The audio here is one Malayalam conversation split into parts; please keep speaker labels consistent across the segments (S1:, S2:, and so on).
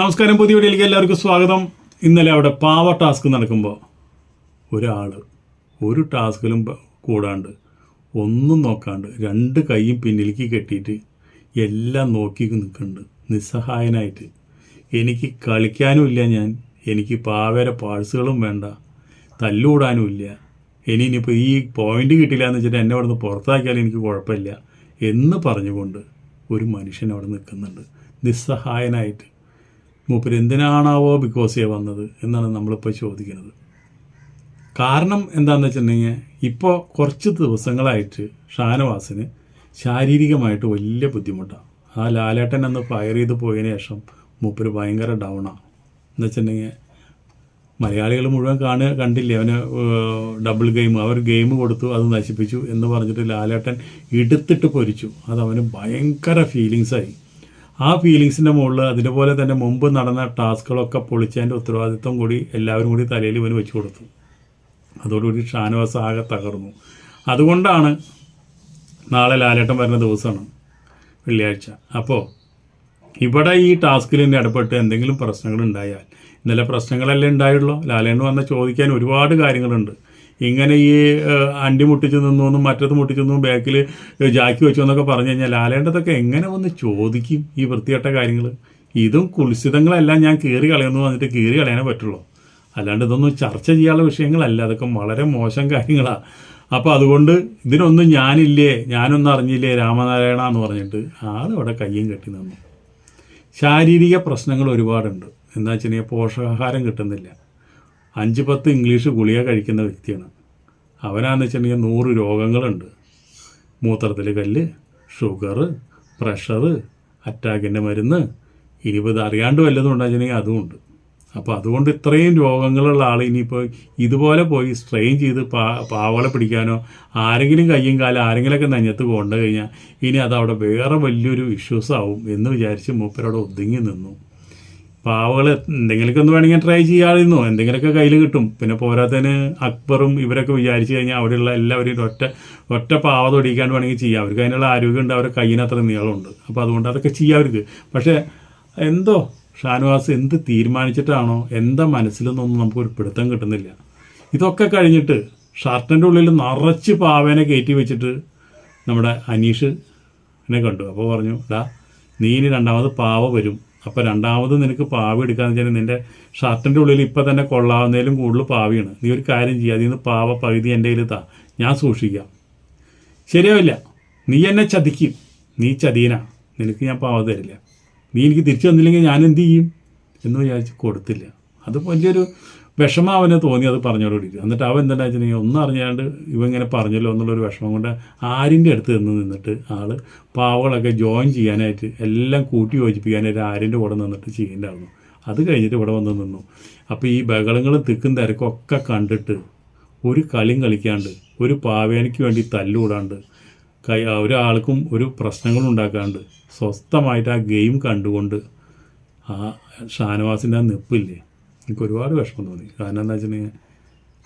S1: നമസ്കാരം പുതിയ വീഡിയോയിലേക്ക് എല്ലാവർക്കും സ്വാഗതം. ഇന്നലെ അവിടെ പാവ ടാസ്ക് നടക്കുമ്പോൾ ഒരാൾ ഒരു ടാസ്കിലും കൂടാണ്ട് ഒന്നും നോക്കാണ്ട് രണ്ട് കൈയും പിന്നിലേക്ക് കെട്ടിയിട്ട് എല്ലാം നോക്കി നിൽക്കുന്നുണ്ട് നിസ്സഹായനായിട്ട്. എനിക്ക് കളിക്കാനുമില്ല ഞാൻ. എനിക്ക് പാവേരെ പാഴ്സുകളും വേണ്ട. തല്ലുകൂടാനും ഇല്ല. ഇനി ഇനിയിപ്പോൾ ഈ പോയിന്റ് കിട്ടില്ല എന്ന് വെച്ചിട്ട് എന്നെ അവിടുന്ന് പുറത്താക്കിയാൽ എനിക്ക് കുഴപ്പമില്ല എന്ന് പറഞ്ഞുകൊണ്ട് ഒരു മനുഷ്യൻ അവിടെ നിൽക്കുന്നുണ്ട്. നിസ്സഹായനായിട്ട്. മൂപ്പര് എന്തിനാണാവോ ബിക്കോസ് ചെയ്യാൻ വന്നത് എന്നാണ് നമ്മളിപ്പോൾ ചോദിക്കുന്നത്. കാരണം എന്താണെന്ന് വെച്ചിട്ടുണ്ടെങ്കിൽ ഇപ്പോൾ കുറച്ച് ദിവസങ്ങളായിട്ട് ഷാനവാസിന് ശാരീരികമായിട്ട് വലിയ ബുദ്ധിമുട്ടാണ്. ആ ലാലേട്ടൻ അന്ന് ഫയർ ചെയ്ത് പോയതിന് ശേഷം മൂപ്പര് ഭയങ്കര ഡൗണാണ് എന്ന് വെച്ചിട്ടുണ്ടെങ്കിൽ മലയാളികൾ മുഴുവൻ കാണുക കണ്ടില്ലേ അവന് ഡബിൾ ഗെയിം അവർ ഗെയിം കൊടുത്തു അത് നശിപ്പിച്ചു എന്ന് പറഞ്ഞിട്ട് ലാലേട്ടൻ എടുത്തിട്ട് പൊരിച്ചു. അത് ഭയങ്കര ഫീലിങ്സായി ആ ഫീലിങ്സിന്റെ മുകളിൽ അതിനുപോലെ തന്നെ മുമ്പ് നടന്ന ടാസ്കുകളൊക്കെ പൊളിച്ചതിന്റെ ഉത്തരവാദിത്വം കൂടി എല്ലാവരും കൂടി തലയിൽ ഇവന് വെച്ച് കൊടുത്തു. അതോടുകൂടി ഷാനവാസ് ആകെ തകർന്നു. അതുകൊണ്ടാണ് നാളെ ലാലേട്ടൻ വരുന്ന ദിവസമാണ് വെള്ളിയാഴ്ച. അപ്പോൾ ഇവിടെ ഈ ടാസ്കിൽ തന്നെ ഇടപെട്ട് എന്തെങ്കിലും പ്രശ്നങ്ങൾ ഉണ്ടായാൽ ഇന്നലെ പ്രശ്നങ്ങളല്ലേ ഉണ്ടായുള്ളൂ? ലാലേട്ടൻ വന്ന ചോദിക്കാൻ ഒരുപാട് കാര്യങ്ങളുണ്ട്. ഇങ്ങനെ ഈ അണ്ടി മുട്ടിച്ച് നിന്നു എന്നും മറ്റത് മുട്ടിച്ച് നിന്നും ബാക്കിൽ ജാക്കി വെച്ചു എന്നൊക്കെ പറഞ്ഞു കഴിഞ്ഞാൽ ലാലേണ്ടതൊക്കെ എങ്ങനെ വന്ന് ചോദിക്കും ഈ വൃത്തികെട്ട കാര്യങ്ങൾ? ഇതും കുൽസിതങ്ങളെല്ലാം ഞാൻ കീറി കളയുന്നു വന്നിട്ട് കീറി കളയാനേ പറ്റുള്ളൂ. അല്ലാണ്ട് ഇതൊന്നും ചർച്ച ചെയ്യാനുള്ള വിഷയങ്ങളല്ല. അതൊക്കെ വളരെ മോശം കാര്യങ്ങളാണ് അപ്പോൾ അതുകൊണ്ട് ഇതിനൊന്നും ഞാനില്ലേ ഞാനൊന്നും അറിഞ്ഞില്ലേ രാമനാരായണ എന്ന് പറഞ്ഞിട്ട് ആളിവിടെ കയ്യും കെട്ടി നിന്നു. ശാരീരിക പ്രശ്നങ്ങൾ ഒരുപാടുണ്ട്. എന്താ വെച്ചാൽ പോഷകാഹാരം കിട്ടുന്നില്ല. അഞ്ച് പത്ത് ഇംഗ്ലീഷ് ഗുളിക കഴിക്കുന്ന വ്യക്തിയാണ്. അവനാന്ന് വെച്ചിട്ടുണ്ടെങ്കിൽ നൂറ് രോഗങ്ങളുണ്ട്. മൂത്രത്തിൽ കല്ല് ഷുഗർ പ്രഷർ അറ്റാക്കിന്റെ മരുന്ന് ഇരുപത് അറിയാണ്ട് വല്ലതും ഉണ്ടാച്ചിട്ടുണ്ടെങ്കിൽ അതുമുണ്ട് അപ്പോൾ അതുകൊണ്ട് ഇത്രയും രോഗങ്ങളുള്ള ആൾ ഇനിയിപ്പോൾ ഇതുപോലെ പോയി സ്ട്രെയിൻ ചെയ്ത് പാ പാവളെ പിടിക്കാനോ ആരെങ്കിലും കയ്യും കാലം ആരെങ്കിലുമൊക്കെ നെഞ്ഞത്ത് കൊണ്ടു കഴിഞ്ഞാൽ ഇനി അത് അവിടെ വേറെ വലിയൊരു ഇഷ്യൂസ് ആവും എന്ന് വിചാരിച്ച് മൂപ്പരവിടെ ഒതുങ്ങി നിന്നു. പാവകൾ എന്തെങ്കിലുമൊക്കെ ഒന്ന് വേണമെങ്കിൽ ട്രൈ ചെയ്യാമായിരുന്നു. എന്തെങ്കിലുമൊക്കെ കയ്യിൽ കിട്ടും. പിന്നെ പോരാത്തതിന് അക്ബറും ഇവരൊക്കെ വിചാരിച്ചു കഴിഞ്ഞാൽ അവിടെയുള്ള എല്ലാവരും ഒറ്റ ഒറ്റ പാവ തൊടിയിക്കാണ്ട് വേണമെങ്കിൽ ചെയ്യാം. അവർക്ക് അതിനുള്ള ആരോഗ്യമുണ്ട് അവരുടെ കയ്യിന് അത്ര നീളമുണ്ട്. അപ്പോൾ അതുകൊണ്ട് അതൊക്കെ ചെയ്യാം അവർക്ക്. പക്ഷേ എന്തോ ഷാനുവാസ് എന്ത് തീരുമാനിച്ചിട്ടാണോ എന്താ മനസ്സിലെന്നൊന്നും നമുക്കൊരു പിടുത്തം കിട്ടുന്നില്ല. ഇതൊക്കെ കഴിഞ്ഞിട്ട് ഷർട്ടിന്റെ ഉള്ളിൽ നിറച്ച് പാവേനെ കയറ്റി വെച്ചിട്ട് നമ്മുടെ അനീഷിനെ കണ്ടു. അപ്പോൾ പറഞ്ഞു ഡാ നീ ഇനി രണ്ടാമത് പാവ വരും. അപ്പോൾ രണ്ടാമത് നിനക്ക് പാവി എടുക്കാന്ന് വെച്ചാൽ നിന്റെ ഷർട്ടിന്റെ ഉള്ളിൽ ഇപ്പം തന്നെ കൊള്ളാവുന്നതിലും കൂടുതൽ പാവിയാണ്. നീ ഒരു കാര്യം ചെയ്യുക അതിൽ നിന്ന് പാവ പകുതി എന്റെ കയ്യിൽ താ. ഞാൻ സൂക്ഷിക്കാം. ശരിയാവില്ല. നീ എന്നെ ചതിക്കും. നീ ചതീന. നിനക്ക് ഞാൻ പാവ തരില്ല. നീ എനിക്ക് തിരിച്ചു തന്നില്ലെങ്കിൽ ഞാൻ എന്ത് ചെയ്യും? എന്ന് വിചാരിച്ച് കൊടുത്തില്ല. അത് വലിയൊരു വിഷമം അവന് തോന്നി അത് പറഞ്ഞോടുകൂടി. എന്നിട്ട് അവൻ എന്താ വെച്ചിട്ടുണ്ടെങ്കിൽ ഒന്നും അറിഞ്ഞാണ്ട് ഇവ ഇങ്ങനെ പറഞ്ഞല്ലോ എന്നുള്ളൊരു വിഷമം കൊണ്ട് ആരിന്റെ അടുത്ത് നിന്ന് നിന്നിട്ട് ആൾ പാവകളൊക്കെ ജോയിൻ ചെയ്യാനായിട്ട് എല്ലാം കൂട്ടി യോജിപ്പിക്കാനായിട്ട് ആരിന്റെ കൂടെ നിന്നിട്ട് ചെയ്യേണ്ടായിരുന്നു അത് കഴിഞ്ഞിട്ട് ഇവിടെ വന്ന് നിന്നു. അപ്പോൾ ഈ ബഹളങ്ങളും തിക്കും തിരക്കും ഒക്കെ കണ്ടിട്ട് ഒരു കളിയും കളിക്കാണ്ട് ഒരു പാവേനയ്ക്ക് വേണ്ടി തല്ലുകൂടാണ്ട് കൈ ഒരാൾക്കും ഒരു പ്രശ്നങ്ങളും ഉണ്ടാക്കാണ്ട് സ്വസ്ഥമായിട്ട് ആ ഗെയിം കണ്ടുകൊണ്ട് ആ ഷാനവാസിന്റെ ആ നിപ്പില്ലേ എനിക്ക് ഒരുപാട് വിഷമം തോന്നി. കാരണം എന്താ വെച്ചിട്ടുണ്ടെങ്കിൽ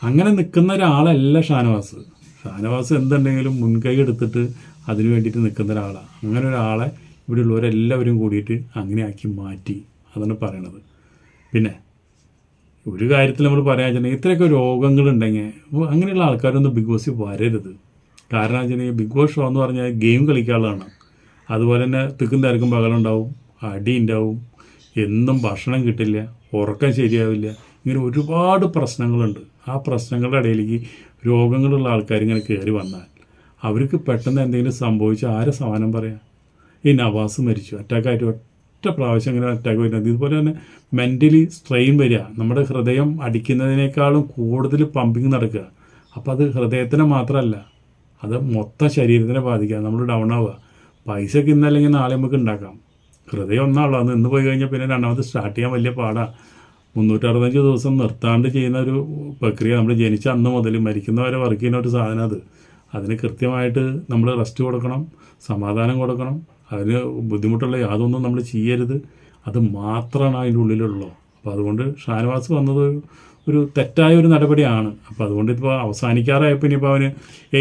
S1: അങ്ങനെ നിൽക്കുന്ന ഒരാളല്ല ഷാനവാസ്. ഷാനവാസ് എന്തുണ്ടെങ്കിലും മുൻകൈ എടുത്തിട്ട് അതിനു വേണ്ടിയിട്ട് നിൽക്കുന്ന ഒരാളാണ് അങ്ങനെ ഒരാളെ ഇവിടെ ഉള്ളവരെല്ലാവരും കൂടിയിട്ട് അങ്ങനെയാക്കി മാറ്റി അതാണ് പറയണത്. പിന്നെ ഒരു കാര്യത്തിൽ നമ്മൾ പറയാൻ വെച്ചിട്ടുണ്ടെങ്കിൽ ഇത്രയൊക്കെ രോഗങ്ങളുണ്ടെങ്കിൽ അങ്ങനെയുള്ള ആൾക്കാരൊന്നും ബിഗ് ബോസിൽ വരരുത്. കാരണം വെച്ചിട്ടുണ്ടെങ്കിൽ ബിഗ് ബോസ് ഷോ എന്ന് പറഞ്ഞാൽ ഗെയിം കളിക്കാനുള്ളതാണ്. അതുപോലെ തന്നെ തിക്കും തിരക്കും പകലുണ്ടാവും അടി ഉണ്ടാവും എന്നും ഭക്ഷണം കിട്ടില്ല ഉറക്കം ശരിയാവില്ല. ഇങ്ങനെ ഒരുപാട് പ്രശ്നങ്ങളുണ്ട്. ആ പ്രശ്നങ്ങളുടെ ഇടയിലേക്ക് രോഗങ്ങളുള്ള ആൾക്കാർ ഇങ്ങനെ കയറി വന്നാൽ അവർക്ക് പെട്ടെന്ന് എന്തെങ്കിലും സംഭവിച്ചാൽ ആരെ സമാനം പറയാം? ഈ നവാസ് മരിച്ചു. അറ്റാക്കായിട്ട് ഒറ്റ പ്രാവശ്യം ഇങ്ങനെ അറ്റാക്ക് വരുന്നത് ഇതുപോലെ തന്നെ മെന്റലി സ്ട്രെയിൻ വരിക. നമ്മുടെ ഹൃദയം അടിക്കുന്നതിനേക്കാളും കൂടുതൽ പമ്പിങ് നടക്കുക. അപ്പോൾ അത് ഹൃദയത്തിനെ മാത്രമല്ല അത് മൊത്തം ശരീരത്തിനെ ബാധിക്കുക. നമ്മൾ ഡൗൺ ആവുക. പൈസക്ക് ഇന്നല്ലെങ്കിൽ നാളെ നമുക്ക് ഉണ്ടാക്കാം. ഹൃദയം ഒന്നാളാണ് അന്ന് ഇന്ന് പോയി കഴിഞ്ഞാൽ പിന്നെ രണ്ടാമത് സ്റ്റാർട്ട് ചെയ്യാൻ വലിയ പാടാണ് മുന്നൂറ്ററുപത്തഞ്ച് ദിവസം നിർത്താണ്ട് ചെയ്യുന്ന ഒരു പ്രക്രിയ നമ്മൾ ജനിച്ച അന്ന് മുതൽ മരിക്കുന്നവരെ വർക്ക് ചെയ്യുന്ന ഒരു സാധനം അത്. അതിന് കൃത്യമായിട്ട് നമ്മൾ റെസ്റ്റ് കൊടുക്കണം സമാധാനം കൊടുക്കണം. അതിന് ബുദ്ധിമുട്ടുള്ള യാതൊന്നും നമ്മൾ ചെയ്യരുത്. അത് മാത്രമാണ് അതിന്റെ ഉള്ളിലുള്ളൂ അപ്പോൾ അതുകൊണ്ട് ഷാനവാസ് വന്നത് ഒരു തെറ്റായ ഒരു നടപടിയാണ്. അപ്പോൾ അതുകൊണ്ട് ഇപ്പോൾ അവസാനിക്കാറായപ്പോൾ ഇനിയിപ്പോൾ അവന്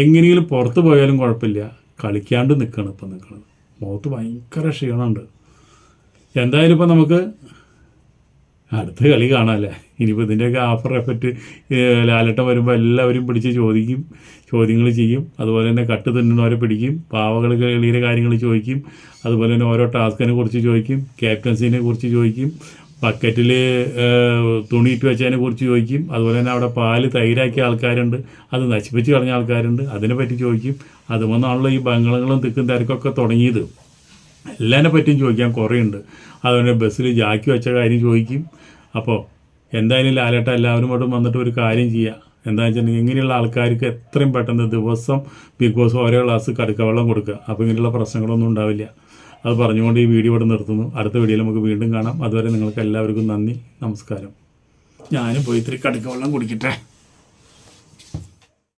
S1: എങ്ങനെയെങ്കിലും പുറത്ത് പോയാലും കുഴപ്പമില്ല. കളിക്കാണ്ട് നിൽക്കണം ഇപ്പം നിൽക്കുന്നത് മുഖത്ത് ഭയങ്കര ക്ഷീണമുണ്ട്. എന്തായാലും ഇപ്പം നമുക്ക് അടുത്ത കളി കാണാമല്ലേ ഇനിയിപ്പോൾ ഇതിന്റെയൊക്കെ ആഫർ എഫക്റ്റ് ലാലട്ടം വരുമ്പോൾ എല്ലാവരും പിടിച്ച് ചോദിക്കും ചോദ്യങ്ങൾ ചെയ്യും. അതുപോലെ തന്നെ കട്ട് തിന്നുന്നവരെ പിടിക്കും പാവകൾ കളിയുടെ കാര്യങ്ങൾ ചോദിക്കും. അതുപോലെ തന്നെ ഓരോ ടാസ്കിനെ കുറിച്ച് ചോദിക്കും ക്യാപ്റ്റൻസിനെ കുറിച്ച് ചോദിക്കും ബക്കറ്റിൽ തുണിയിട്ട് വെച്ചതിനെ കുറിച്ച് ചോദിക്കും. അതുപോലെ തന്നെ അവിടെ പാൽ തൈരാക്കിയ ആൾക്കാരുണ്ട് അത് നശിപ്പിച്ച് കളഞ്ഞ ആൾക്കാരുണ്ട് അതിനെ പറ്റി ചോദിക്കും. അതുമൊന്നാണല്ലോ ഈ ബംഗളങ്ങളും തിക്കും തിരക്കൊക്കെ തുടങ്ങിയത്. എല്ലാനെ പറ്റിയും ചോദിക്കാൻ കുറേ ഉണ്ട് അതുപോലെ ബസ്സിൽ ജാക്കി വെച്ച കാര്യം ചോദിക്കും. അപ്പോൾ എന്തായാലും ലാലേട്ട എല്ലാവരുമായിട്ടും വന്നിട്ട് ഒരു കാര്യം ചെയ്യുക എന്താണെന്ന് വെച്ചിട്ടുണ്ടെങ്കിൽ ഇങ്ങനെയുള്ള ആൾക്കാർക്ക് എത്രയും പെട്ടെന്ന് ദിവസം ബിഗ് ബോസ് ഓരോ ഗ്ലാസ് കടുക്കവെള്ളം കൊടുക്കുക. അപ്പോൾ ഇങ്ങനെയുള്ള പ്രശ്നങ്ങളൊന്നും ഉണ്ടാവില്ല. അത് പറഞ്ഞുകൊണ്ട് ഈ വീഡിയോ ഇവിടെ നിർത്തുന്നു. അടുത്ത വീഡിയോയിൽ നമുക്ക് വീണ്ടും കാണാം. അതുവരെ നിങ്ങൾക്ക് എല്ലാവർക്കും നന്ദി നമസ്കാരം. ഞാനും പോയി ഇത്തിരി കടുക്കവെള്ളം കുടിക്കട്ടെ.